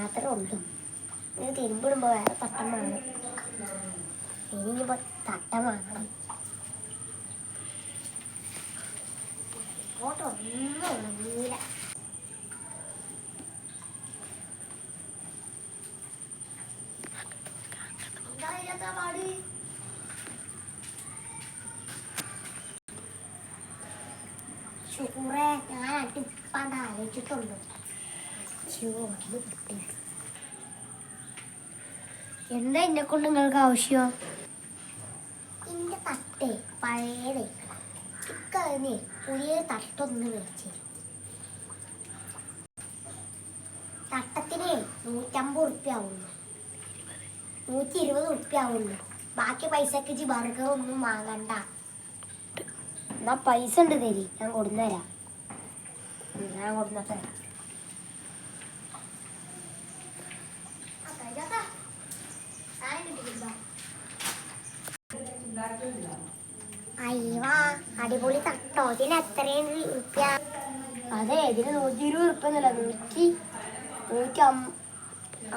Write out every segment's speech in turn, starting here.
മാത്രമേ ഉള്ളൂ. ഇത് തിരുമ്പിടുമ്പോൾ വേറെ തട്ടം വാങ്ങണം ഇനിയിപ്പോൾ തട്ടം വാങ്ങണം ഫോട്ടോ ഒന്നും ഉണങ്ങിയില്ല പാട്? ഷുക്കൂറെ ഞാൻ അട്ടിപ്പാണ്ട് ആലോചിച്ചിട്ടുണ്ട്. അയ്യോ, ഒന്ന് കിട്ടി. എന്താ എന്നെ കൊണ്ട് നിങ്ങൾക്ക് ആവശ്യം? എന്റെ തട്ടേ പഴയതേ. ഇക്കഴിഞ്ഞേ പുതിയ തട്ടൊന്ന് മേടിച്ചു തട്ടത്തിന് നൂറ്റമ്പത് ഉറുപ്പ്യ ആവുന്നു നൂറ്റി ഇരുപത് ഉറുപ്പ്യ ആവുന്നു ബാക്കി പൈസക്ക് ജി ബർഗർ ഒന്നും വാങ്ങണ്ട. എന്നാ പൈസ ഉണ്ട് തരി. ഞാൻ കൊടുന്നേരാം ഞാൻ കൊടുന്ന തരാം. അയ്യവാ അടിപൊളി അതെ ഇതിന് നൂറ്റി ഇരുപത് എന്നല്ല നൂറ്റി നൂറ്റി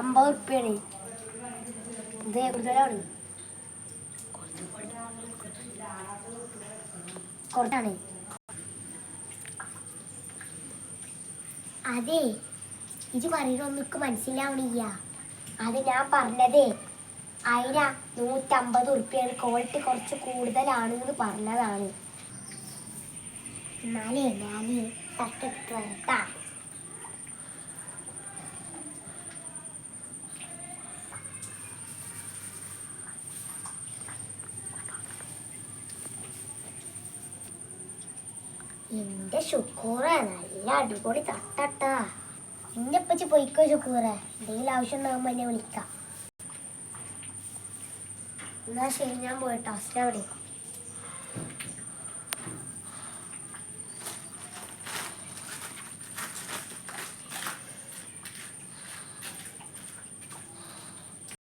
അമ്പത് ഉറുപ്പ്യാണ് ഇത് കൂടുതലാണ്. കുറച്ചാണ്. അതെ ഇത് പറയുന്നൊന്നും മനസ്സിലാവണില്ല. അത് ഞാൻ പറഞ്ഞതേ. അതിന നൂറ്റമ്പത് ഉറുപ്പ്യാണ്. ക്വാളിറ്റി കുറച്ച് കൂടുതലാണെന്ന് പറഞ്ഞതാണ്. എന്റെ ശുക്കൂറ നല്ല അടിപൊളി തട്ടട്ടാ. എന്റെ അപ്പച്ചി പൊയ്ക്കോ ശുക്കൂറ എന്തെങ്കിലും ആവശ്യം ഉണ്ടാകുമ്പോ എന്നെ വിളിക്കാം. എന്നാ ശരി ഞാൻ പോയിട്ടോ അസ്ലാം വലൈക്കും